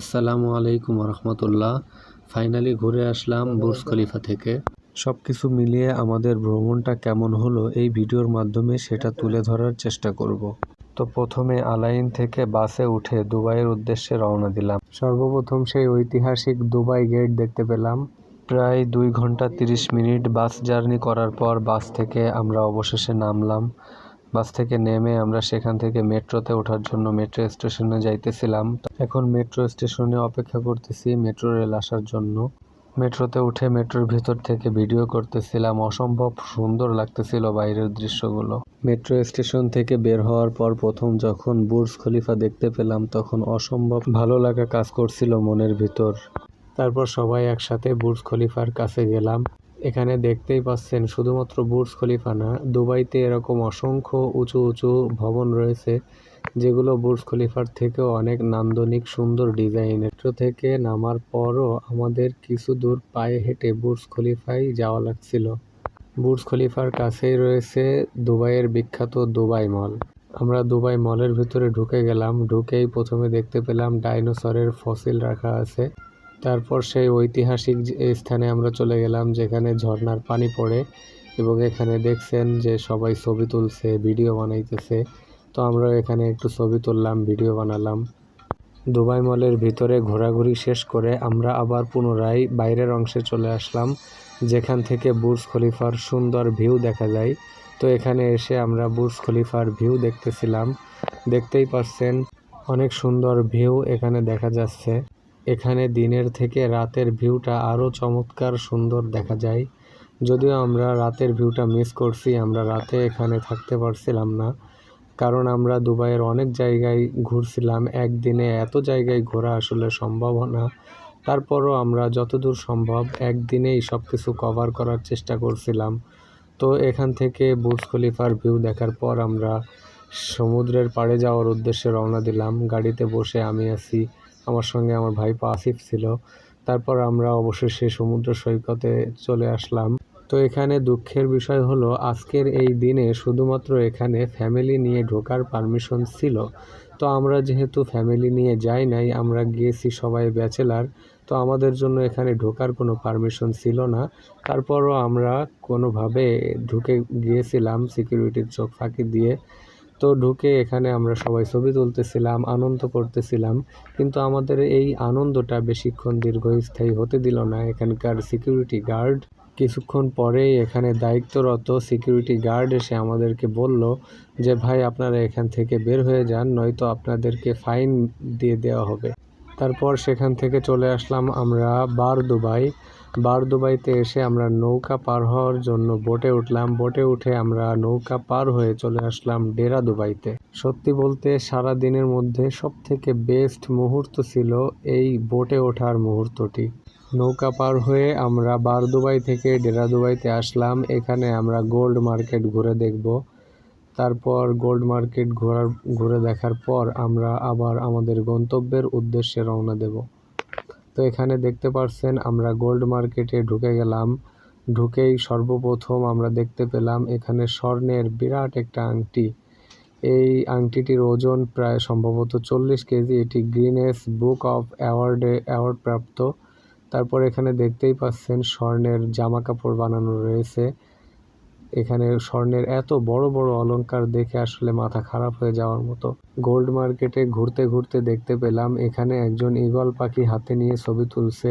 আসসালামু আলাইকুম রহমতুল্লাহ ফাইনালি ঘুরে আসলাম বুর্জ খলিফা থেকে। সব কিছু মিলিয়ে আমাদের ভ্রমণটা কেমন হলো এই ভিডিওর মাধ্যমে সেটা তুলে ধরার চেষ্টা করব। তো প্রথমে আলাইন থেকে বাসে উঠে দুবাইয়ের উদ্দেশ্যে রওনা দিলাম। সর্বপ্রথম সেই ঐতিহাসিক দুবাই গেট দেখতে পেলাম। প্রায় দুই ঘণ্টা তিরিশ মিনিট বাস জার্নি করার পর বাস থেকে আমরা অবশেষে নামলাম। বাস থেকে নেমে আমরা সেখান থেকে মেট্রোতে ওঠার জন্য মেট্রো স্টেশনে যাইতেছিলাম। এখন মেট্রো স্টেশনে অপেক্ষা করতেছি মেট্রো রেল আসার জন্য। মেট্রোতে উঠে মেট্রোর ভিতর থেকে ভিডিও করতেছিলাম। অসম্ভব সুন্দর লাগতেছিল বাইরের দৃশ্যগুলো। মেট্রো স্টেশন থেকে বের হওয়ার পর প্রথম যখন বুর্জ খলিফা দেখতে পেলাম, তখন অসম্ভব ভালো লাগা কাজ করছিল মনের ভিতর। তারপর সবাই একসাথে বুর্জ খলিফার কাছে গেলাম। এখানে দেখতেই পাচ্ছেন শুধুমাত্র বুর্জ খলিফা না, দুবাইতে এরকম অসংখ্য উঁচু উঁচু ভবন রয়েছে, যেগুলো বুর্জ খলিফার থেকেও অনেক নান্দনিক সুন্দর ডিজাইনের। মেট্রো থেকে নামার পরও আমাদের কিছু দূর পায়ে হেঁটে বুর্জ খলিফায় যাওয়া লাগছিল। বুর্জ খলিফার কাছেই রয়েছে দুবাইয়ের বিখ্যাত দুবাই মল। আমরা দুবাই মলের ভিতরে ঢুকে গেলাম, ঢুকেই প্রথমে দেখতে পেলাম ডাইনোসরের ফসিল রাখা আছে। তারপর সেই ঐতিহাসিক স্থানে আমরা চলে গেলাম, যেখানে ঝর্নার পানি পড়ে এবং এখানে দেখছেন যে সবাই ছবি তুলছে, ভিডিও বানাইতেছে। তো আমরা এখানে একটু ছবি তুললাম, ভিডিও বানালাম। দুবাই মলের ভিতরে ঘোরাঘুরি শেষ করে আমরা আবার পুনরায় বাইরের অংশে চলে আসলাম, যেখান থেকে বুর্জ খলিফার সুন্দর ভিউ দেখা যায়। তো এখানে এসে আমরা বুর্জ খলিফার ভিউ দেখতেছিলাম। দেখতেই পাচ্ছেন, অনেক সুন্দর ভিউ এখানে দেখা যাচ্ছে। এখানে দিনের থেকে রাতের ভিউটা আরও চমৎকার সুন্দর দেখা যায়। যদিও আমরা রাতের ভিউটা মিস করছি, আমরা রাতে এখানে থাকতে পারছিলাম না। কারণ আমরা দুবাইয়ের অনেক জায়গায় ঘুরছিলাম, একদিনে এত জায়গায় ঘোরা আসলে সম্ভব না। তারপরও আমরা যতদূর সম্ভব একদিনেই সব কিছু কভার করার চেষ্টা করছিলাম। তো এখান থেকে বুর্জ খলিফার ভিউ দেখার পর আমরা সমুদ্রের পাড়ে যাওয়ার উদ্দেশ্যে রওনা দিলাম। গাড়িতে বসে আমি আছি। আমার সঙ্গে আমার ভাইপো আসিফ ছিল। তারপর আমরা অবশেষে সমুদ্র সৈকতে চলে আসলাম। তো এখানে দুঃখের বিষয় হলো, আজকের এই দিনে শুধুমাত্র এখানে ফ্যামিলি নিয়ে ঢোকার পারমিশন ছিল। তো আমরা যেহেতু ফ্যামিলি নিয়ে যাই নাই, আমরা গিয়েছি সবাই ব্যাচেলার তো আমাদের জন্য এখানে ঢোকার কোনো পারমিশন ছিল না। তারপরও আমরা কোনোভাবে ঢুকে গিয়েছিলাম সিকিউরিটির চোখ ফাঁকি দিয়ে। তো ঢুকে এখানে আমরা সবাই ছবি তুলতেছিলাম, আনন্দ করতেছিলাম। কিন্তু আমাদের এই আনন্দটা বেশিক্ষণ দীর্ঘস্থায়ী হতে দিল না। এখানকার সিকিউরিটি গার্ড কিছুক্ষণ পরেই এখানে দায়িত্বরত সিকিউরিটি গার্ড এসে আমাদেরকে বলল যে, ভাই, আপনারা এখান থেকে বের হয়ে যান, নয়তো আপনাদেরকে ফাইন দিয়ে দেওয়া হবে। তারপর সেখান থেকে চলে আসলাম আমরা বার দুবাই। বার দুবাইতে এসে আমরা নৌকা পার হওয়ার জন্য বোটে উঠলাম। বোটে উঠে আমরা নৌকা পার হয়ে চলে আসলাম ডেরা দুবাইতে সত্যি বলতে সারা দিনের মধ্যে সব থেকে বেস্ট মুহূর্ত ছিল এই বোটে ওঠার মুহূর্তটি। নৌকা পার হয়ে আমরা বার দুবাই থেকে ডেরা দুবাইতে আসলাম। এখানে আমরা গোল্ড মার্কেট ঘুরে দেখব। তারপর গোল্ড মার্কেট ঘোরার, ঘুরে দেখার পর আমরা আবার আমাদের গন্তব্যের উদ্দেশ্যে রওনা দেব। তো এখানে দেখতে পাচ্ছেন আমরা গোল্ড মার্কেটে ঢুকে গেলাম। ঢুকেই সর্বপ্রথম আমরা দেখতে পেলাম এখানে স্বর্ণের বিরাট একটা আংটি। এই আংটিটির ওজন প্রায় সম্ভবত চল্লিশ কেজি। এটি গ্রিনেস বুক অফ অ্যাওয়ার্ডে অ্যাওয়ার্ড প্রাপ্ত। তারপর এখানে দেখতেই পাচ্ছেন স্বর্ণের জামা কাপড় বানানো রয়েছে। এখানে স্বর্ণের এত বড় বড় অলংকার দেখে আসলে মাথা খারাপ হয়ে যাওয়ার মতো। গোল্ড মার্কেটে ঘুরতে ঘুরতে দেখতে পেলাম, এখানে একজন ঈগল পাখি হাতে নিয়ে ছবি তুলছে।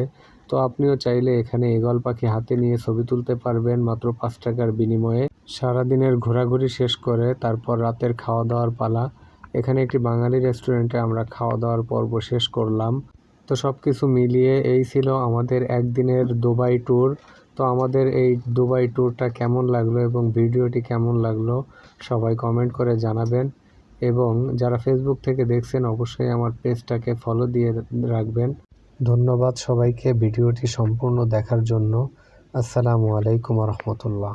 তো আপনিও চাইলে এখানে ঈগল পাখি হাতে নিয়ে ছবি তুলতে পারবেন মাত্র পাঁচ টাকার বিনিময়ে। সারাদিনের ঘোরাঘুরি শেষ করে তারপর রাতের খাওয়া দাওয়ার পালা। এখানে একটি বাঙালি রেস্টুরেন্টে আমরা খাওয়া দাওয়ার পর্ব শেষ করলাম। তো সব কিছু মিলিয়ে এই ছিল আমাদের একদিনের দুবাই ট্যুর। তো আমাদের এই দুবাই ট্যুরটা কেমন লাগল এবং ভিডিওটি কেমন লাগল সবাই কমেন্ট করে জানাবেন। এবং যারা ফেসবুক থেকে দেখছেন, অবশ্যই আমার পেজটাকে ফলো দিয়ে রাখবেন। ধন্যবাদ সবাইকে ভিডিওটি সম্পূর্ণ দেখার জন্য। আসসালামু আলাইকুম রহমতুল্লাহ।